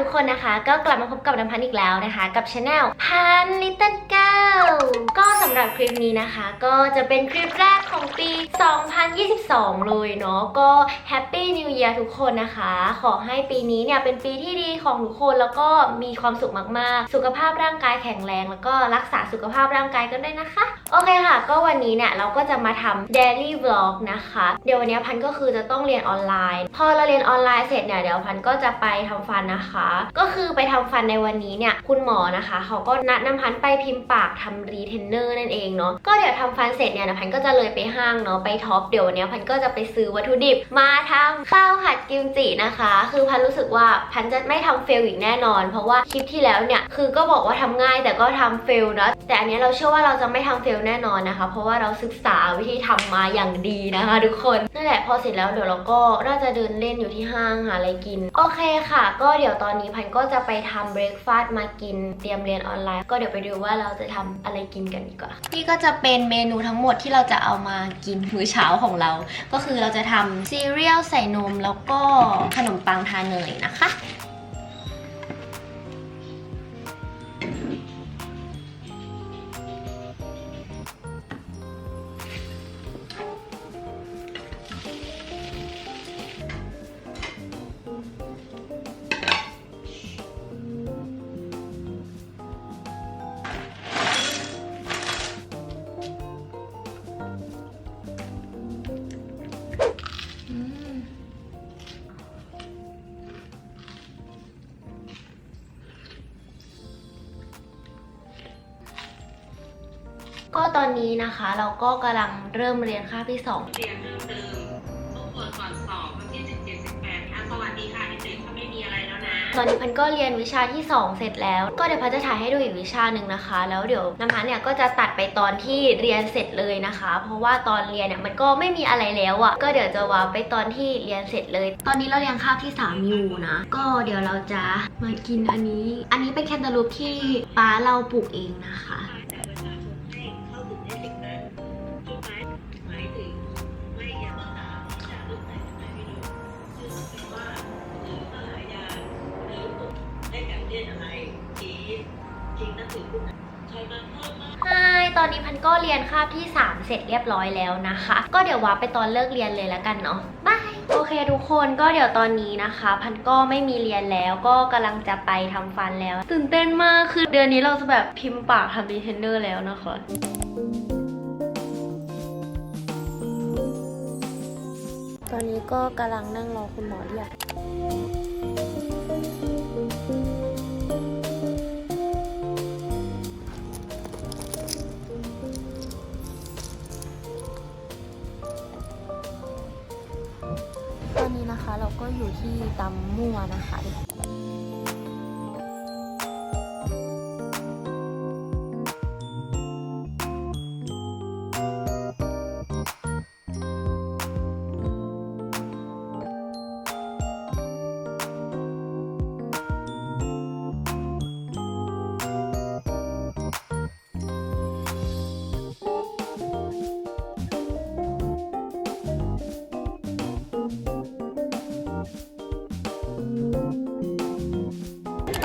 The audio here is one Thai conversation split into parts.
ทุกคนนะคะ ก็กลับมาพบกับน้ำพันอีกแล้วนะคะ กับช anel พันลิตเติ้ลเก้าก็สำหรับคลิปนี้นะคะ ก็จะเป็นคลิปแรกของปี 2022 เลยเนาะก็แฮปปี้นิว e ย r ทุกคนนะคะ ขอให้ปีนี้เนี่ยเป็นปีที่ดีของทุกคนแล้วก็มีความสุขมากๆ สุขภาพร่างกายแข็งแรง แล้วก็รักษาสุขภาพร่างกายกันด้วยนะคะ โอเคค่ะ ก็วันนี้เนี่ยเราก็จะมาทำ daily vlog นะคะ เดี๋ยววันนี้พันก็คือจะต้องเรียนออนไลน์ พอเราเรียนออนไลน์เสร็จเนี่ยเดี๋ยวพันก็จะไปทำฟันนะคะก็คือไปทำฟันในวันนี้เนี่ยคุณหมอนะคะเขาก็นัดน้ำพันไปพิมพ์ปากทำรีเทนเนอร์นั่นเองเนาะก็เดี๋ยวทำฟันเสร็จเนี่ยนะพันก็จะเลยไปห้างเนาะไปท็อปเดี๋ยววันนี้พันก็จะไปซื้อวัตถุดิบมาทำข้าวผัดกิมจินะคะ คือพันรู้สึกว่าพันจะไม่ทำเฟลอีกแน่นอน เพราะว่าคลิปที่แล้วเนี่ยคือก็บอกว่าทำง่ายแต่ก็ทำเฟลนะแต่อันนี้เราเชื่อว่าเราจะไม่ทำเฟลแน่นอนนะคะ เพราะว่าเราศึกษาวิธีทำมาอย่างดีนะคะ ทุกคนนั่นแหละพอเสร็จแล้วเดี๋ยวเราก็น่าจะเดินเล่นอยู่ที่ห้างหาอะไรกินโอเคค่ะ ก็เดี๋ยวตอนนี้พันก็จะไปทำเบรกฟาสต์มากินเตรียมเรียนออนไลน์ ก็เดี๋ยวไปดูว่าเราจะทำอะไรกินกันดีกว่านี่ก็จะเป็นเมนูทั้งหมดที่เราจะเอามากินมื้อเช้าของเรา ก็คือเราจะทำซีเรียลใส่นมแล้วก็ขนมปังทาเนยนะคะ ก็ตอนนี้นะคะเราก็กำลังเริ่มเรียนคาบที่2เรียนเพิ่มเติมทบทวนก่อนสอบวันที่17 18ค่ะสวัสดีค่ะเด็กๆถ้าไม่มีอะไรแล้วนะ ตอนนี้พันก็เรียนวิชาที่ 2 เสร็จแล้ว ก็เดี๋ยวพันจะถ่ายให้ดูอีกวิชาหนึ่งนะคะ แล้วเดี๋ยวน้ำพันเนี่ยก็จะตัดไปตอนที่เรียนเสร็จเลยนะคะ เพราะว่าตอนเรียนเนี่ยมันก็ไม่มีอะไรแล้วอะ่ะ ก็เดี๋ยวจะวางไปตอนที่เรียนเสร็จเลย ตอนนี้เราเรียนคาบที่ 3 อยู่นะ ก็เดี๋ยวเราจะมากินอันนี้ อันนี้เป็นแคนตาลูปที่ป้าเราปลูกเองนะคะ ใช่มากใช่ตอนนี้พันก็เรียนคาบที่ 3 เสร็จเรียบร้อยแล้วนะคะ ก็เดี๋ยววาไปตอนเลิกเรียนเลยแล้วกันเนาะบายโอเคทุกคนก็เดี๋ยวตอนนี้นะคะ พันก็ไม่มีเรียนแล้วก็กำลังจะไปทำฟันแล้ว ตื่นเต้นมากคือเดือนนี้เราจะแบบพิมพ์ปากทำดีเทนเนอร์แล้วนะคะตอนนี้ก็กำลังนั่งรอคุณหมอเรียก อนนี้นะคะ เราก็อยู่ที่ตำมั่วนะคะทุกค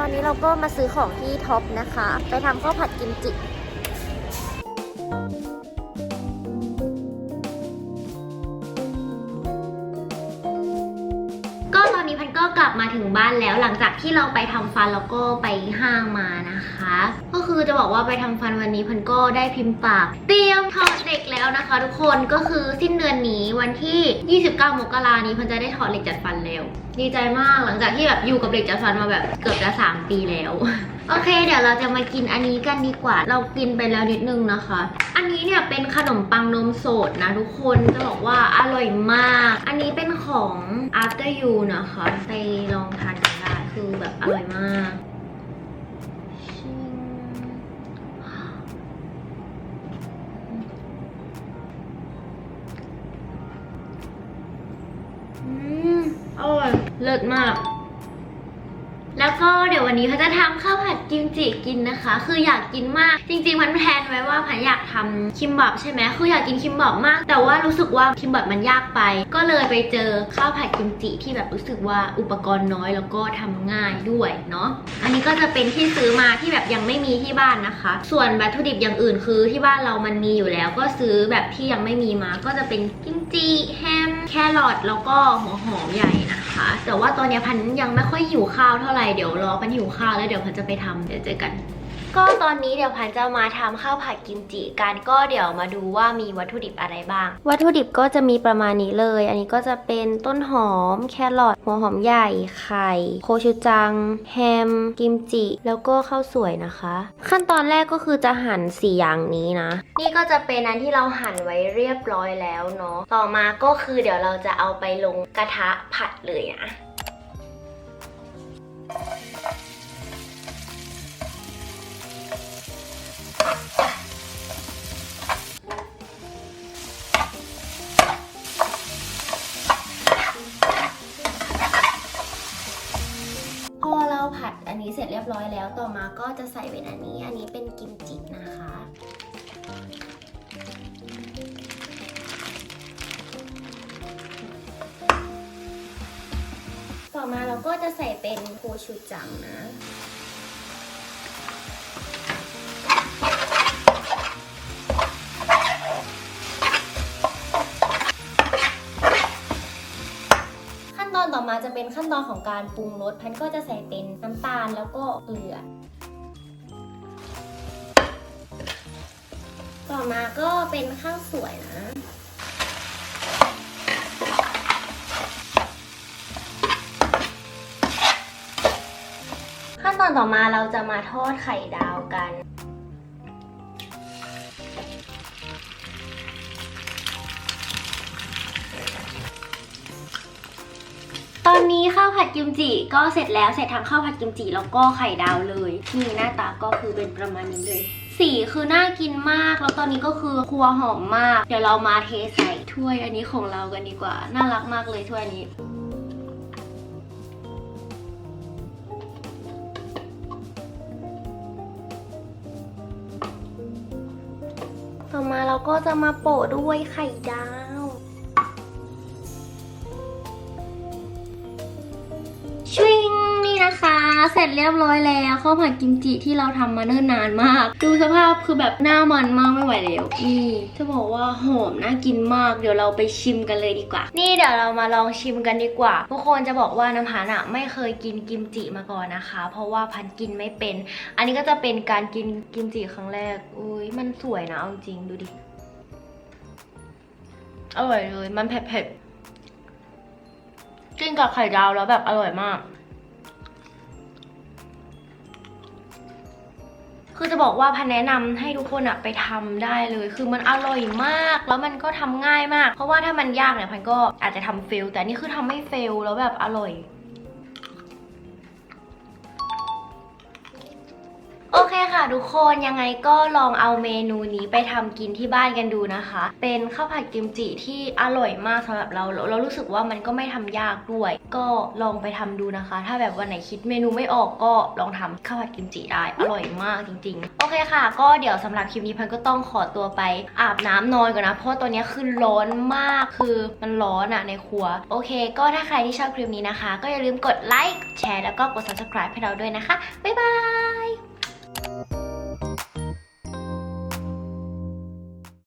อนนี้เราก็มาซื้อของที่ท็อปนะคะ ไปทำข้าวผัดกิมจิก็ตอนนี้พันก็กลับมาถึงบ้านแล้วหลังจากที่เราไปทำฟันแล้วก็ไปห้างมานะคะ ก็คือจะบอกว่าไปทำฟันวันนี้พันก็ได้พิมพ์ปาก เตรียมถอดเหล็กแล้วนะคะ ทุกคนก็คือสิ้นเดือนนี้วันที่ 29 มกรานี้พันจะได้ถอดเหล็กจัดฟันแล้วดีใจมากหลังจากที่แบบอยู่กับเด็กจัดฟันมาแบบเกือบจะ 3 ปีแล้ว โอเค เดี๋ยวเราจะมากินอันนี้กันดีกว่า เรากินไปแล้วนิดนึงนะคะ อันนี้เนี่ยเป็นขนมปังนมสดนะทุกคนจะบอกว่าอร่อยมาก อันนี้เป็นของ after you นะคะ ไปลองทานกันได้คือแบบอร่อยมาก เลิศมาก ก็เดี๋ยววันนี้เขาจะทำข้าวผัดกิมจิกินนะคะ คืออยากกินมาก จริง ๆ มันแพลนไว้ว่าพันอยากทำคิมบับใช่ไหมคืออยากกินคิมบับมาก แต่ว่ารู้สึกว่าคิมบับมันยากไป ก็เลยไปเจอข้าวผัดกิมจิที่แบบรู้สึกว่าอุปกรณ์น้อยแล้วก็ทำง่ายด้วยเนาะ อันนี้ก็จะเป็นที่ซื้อมาที่แบบยังไม่มีที่บ้านนะคะ ส่วนวัตถุดิบอย่างอื่นคือที่บ้านเรามันมีอยู่แล้ว ก็ซื้อแบบที่ยังไม่มีมา ก็จะเป็นกิมจิแฮมแครอทแล้วก็หัวหอมใหญ่นะคะ แต่ว่าตอนเนี้ยพันยังไม่ค่อยหิวข้าวเท่าไหร่เดี๋ยวรอพันหิวข้าวแล้วเดี๋ยวพันจะไปทำเดี๋ยวเจอกัน ก็ตอนนี้เดี๋ยวพันจะมาทำข้าวผัดกิมจิกันก็เดี๋ยวมาดูว่ามีวัตถุดิบอะไรบ้าง วัตถุดิบก็จะมีประมาณนี้เลย อันนี้ก็จะเป็นต้นหอม แครอทหัวหอมใหญ่ไข่โคชูจัง แฮม กิมจิ แล้วก็ข้าวสวยนะคะ ขั้นตอนแรกก็คือจะหั่นสี่อย่างนี้นะ นี่ก็จะเป็นอันที่เราหั่นไว้เรียบร้อยแล้วเนาะต่อมาก็คือเดี๋ยวเราจะเอาไปลงกระทะผัดเลยนะ พอเราผัดอันนี้เสร็จเรียบร้อยแล้ว ต่อมาก็จะใส่เป็นอันนี้ อันนี้เป็นกิมจินะคะ ต่อมาเราก็จะใส่เป็นโคชูจังนะ ขั้นตอนต่อมาจะ เป็นขั้นตอนของการปรุงรสพันก็จะใส่เป็นน้ำตาลแล้วก็เกลือ ต่อมาก็เป็นข้าวสวยนะขั้นตอนต่อมาเราจะมาทอดไข่ดาวกัน ตอนนี้ข้าวผัดกิมจิก็เสร็จแล้วเสร็จทั้งข้าวผัดกิมจิแล้วก็ไข่ดาวเลยนี่หน้าตาก็คือเป็นประมาณนี้เลย สีคือน่ากินมาก แล้วตอนนี้ก็คือครัวหอมมาก เดี๋ยวเรามาเทใส่ถ้วยอันนี้ของเรากันดีกว่า น่ารักมากเลยถ้วยนี้ต่อมาเราก็จะมาโปะด้วยไข่ดาว เสร็จเรียบร้อยแล้วข้าวผัดกิมจิที่เราทำมาเนิ่นนานมาก ดูสภาพคือแบบหน้ามันมากไม่ไหวแล้วนี่จะบอกว่าหอมน่ากินมากเดี๋ยวเราไปชิมกันเลยดีกว่า นี่เดี๋ยวเรามาลองชิมกันดีกว่าทุกคนจะบอกว่าน้ำพันอะไม่เคยกินกิมจิมาก่อนนะคะ เพราะว่าพันกินไม่เป็น อันนี้ก็จะเป็นการกินกิมจิครั้งแรกอุ้ยมันสวยนะเอาจริงดูดิอร่อยเลย มันเผ็ดๆกินกับไข่ดาวแล้วแบบอร่อยมาก คือจะบอกว่าพันแนะนำให้ทุกคนอะไปทำได้เลย คือมันอร่อยมาก แล้วมันก็ทำง่ายมาก เพราะว่าถ้ามันยากเนี่ยพันก็อาจจะทำเฟล แต่นี่คือทำไม่เฟลแล้วแบบอร่อย ค่ะทุกคนยังไงก็ลองเอาเมนูนี้ไปทำกินที่บ้านกันดูนะคะ เป็นข้าวผัดกิมจิที่อร่อยมากสำหรับเรา เรารู้สึกว่ามันก็ไม่ทำยากด้วย ก็ลองไปทำดูนะคะ ถ้าแบบวันไหนคิดเมนูไม่ออกก็ลองทำข้าวผัดกิมจิได้ อร่อยมากจริง ๆ โอเคค่ะ ก็เดี๋ยวสำหรับคลิปนี้พันก็ต้องขอตัวไปอาบน้ำนอนก่อนนะเพราะตอนนี้คือร้อนมากคือมันร้อนอะในครัว โอเค ก็ถ้าใครที่ชอบคลิปนี้นะคะ ก็อย่าลืมกดไลค์แชร์แล้วก็กด subscribe ให้เราด้วยนะคะบ๊ายบาย